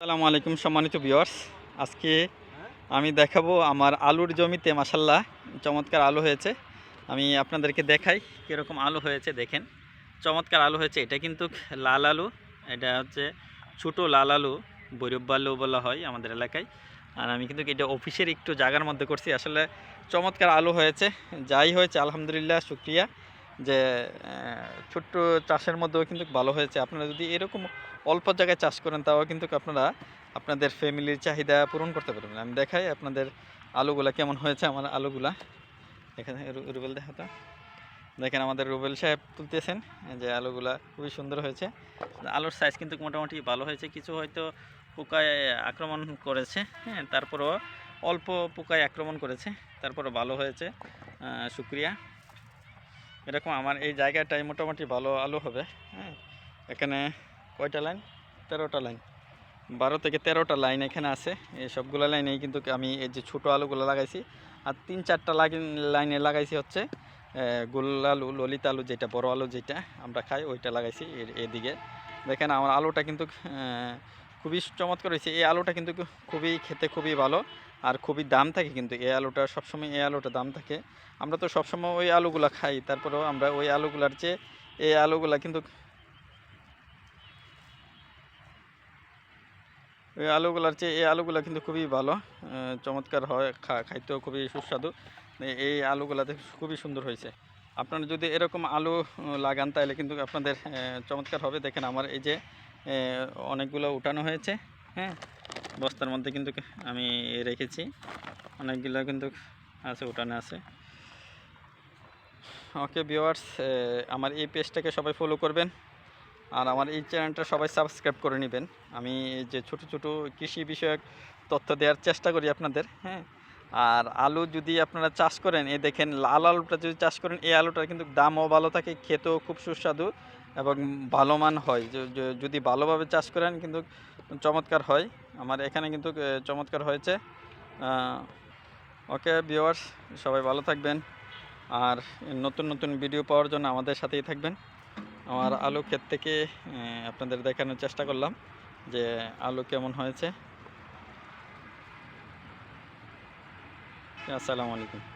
আসসালামু আলাইকুম সম্মানিত ভিউয়ার্স আজকে আমি দেখাবো আমার আলুর জমিতে মাসাল্লাহ চমৎকার আলু হয়েছে। আমি আপনাদেরকে দেখাই কীরকম আলু হয়েছে দেখেন। চমৎকার আলু হয়েছে। এটা কিন্তু লাল আলু এটা হচ্ছে ছোটো লাল আলু বৈরব্য আলু বলা হয় আমাদের এলাকায়। আর আমি কিন্তু এটা অফিসের একটু জায়গার মধ্যে করছি। আসলে চমৎকার আলু হয়েছে। যাই হয়েছে আলহামদুলিল্লাহ শুক্রিয়া। যে ছোট্ট চাষের মধ্যেও কিন্তু ভালো হয়েছে। আপনারা যদি এরকম অল্প জায়গায় চাষ করেন, তাও কিন্তু আপনারা আপনাদের ফ্যামিলির চাহিদা পূরণ করতে পারবেন। আমি দেখাই আপনাদের আলুগুলা কেমন হয়েছে, আমার আলুগুলা। এখানে রুবেল দেখাতো দেখেন আমাদের রুবেল সাহেব তুলতেছেন যে আলুগুলা খুবই সুন্দর হয়েছে। আলুর সাইজ কিন্তু মোটামুটি ভালো হয়েছে। কিছু হয়তো পোকায় আক্রমণ করেছে হ্যাঁ তারপরেও অল্প পোকায় আক্রমণ করেছে তারপরে ভালো হয়েছে। শুক্রিয়া। এরকম আমার এই জায়গাটায় মোটামুটি ভালো আলু হবে হ্যাঁ। এখানে কয়টা লাইন? তেরোটা লাইন। বারো থেকে তেরোটা লাইন এখানে আছে। এই সবগুলো লাইনেই কিন্তু আমি এই যে ছোটো আলুগুলো লাগাইছি। আর তিন চারটা লাইন লাইনে লাগাইছি হচ্ছে গোল আলু, ললিত আলু যেটা, বড় আলু যেটা আমরা খাই, ওইটা লাগাইছি এদিকে। দেখেন আমার আলুটা কিন্তু খুবই চমৎকার হয়েছে। এই আলুটা কিন্তু খুবই খেতে খুবই ভালো। আর খুবই দাম থাকে কিন্তু এই আলুটা সবসময় এই আলুটা দাম থাকে। আমরা তো সবসময় ওই আলুগুলা খাই, তারপরেও আমরা ওই আলুগুলার চেয়ে এই আলুগুলা কিন্তু এই আলুগুলার চেয়ে এই আলুগুলা কিন্তু খুবই ভালো চমৎকার হয় খাইতেও খুবই সুস্বাদু। এই আলুগুলাতে খুবই সুন্দর হয়েছে। আপনারা যদি এরকম আলু লাগান তাহলে কিন্তু আপনাদের চমৎকার হবে। দেখেন আমার এই যে অনেকগুলো উঠানো হয়েছে হ্যাঁ। বস্তার মধ্যে কিন্তু আমি রেখেছি। অনেকগুলো কিন্তু আছে, উঠানে আছে। ওকে ভিওয়ার্স আমার এই পেজটাকে সবাই ফলো করবেন। আর আমার এই চ্যানেলটা সবাই সাবস্ক্রাইব করে নেবেন। আমি যে ছোট ছোট কৃষি বিষয়ক তথ্য দেওয়ার চেষ্টা করি আপনাদের হ্যাঁ? আর আলু যদি আপনারা চাষ করেন এ দেখেন লাল আলুটা যদি চাষ করেন, এই আলুটার কিন্তু দামও ভালো থাকে, খেতেও খুব সুস্বাদু। এবং ভালো মান হয় যদি ভালোভাবে চাষ করেন কিন্তু চমৎকার হয়। আমার এখানে কিন্তু চমৎকার হয়েছে। ওকে ভিওয়ার্স সবাই ভালো থাকবেন। আর নতুন নতুন ভিডিও পাওয়ার জন্য আমাদের সাথেই থাকবেন। আমার আলু ক্ষেত থেকে আপনাদের দেখানোর চেষ্টা করলাম যে আলু কেমন হয়েছে। আসসালামু আলাইকুম।